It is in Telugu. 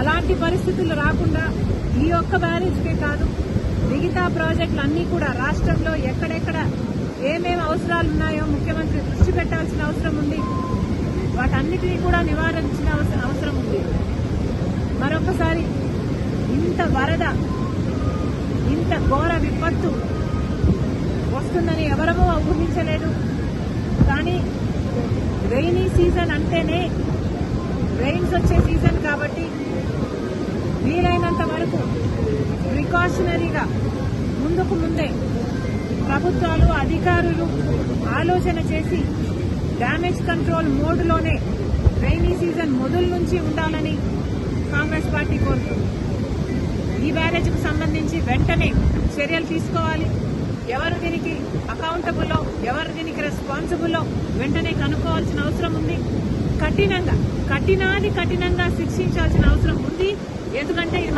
అలాంటి పరిస్థితులు రాకుండా ఈ ఒక్క బ్యారేజ్కే కాదు మిగతా ప్రాజెక్టులు అన్నీ కూడా రాష్ట్రంలో ఎక్కడెక్కడ ఏమేమి అవసరాలు ఉన్నాయో ముఖ్యమంత్రి దృష్టి పెట్టాల్సిన అవసరం ఉంది. వాటన్నిటినీ కూడా నివారించిన అవసరం ఉంది. మరొకసారి ఇంత వరద ఇంత ఘోర విపత్తు వస్తుందని ఎవరమో ఊహించలేదు. కానీ రెయినీ సీజన్ అంటేనే రెయిన్స్ వచ్చే సీజన్ కాబట్టి ప్రికాషనరీగా ముందుకు ముందే ప్రభుత్వాలు అధికారులు ఆలోచన చేసి డ్యామేజ్ కంట్రోల్ మోడ్లోనే రైనీ సీజన్ మొదలు నుంచి ఉండాలని కాంగ్రెస్ పార్టీ కోరుతుంది. ఈ బ్యారేజ్కు సంబంధించి వెంటనే చర్యలు తీసుకోవాలి. ఎవరు దీనికి అకౌంటబుల్లో ఎవరు దీనికి రెస్పాన్సిబుల్లో వెంటనే కనుక్కోవాల్సిన అవసరం ఉంది. కఠినంగా కఠినాది కఠినంగా శిక్షించాల్సిన అవసరం ఉంది. ఎందుకంటే ఇది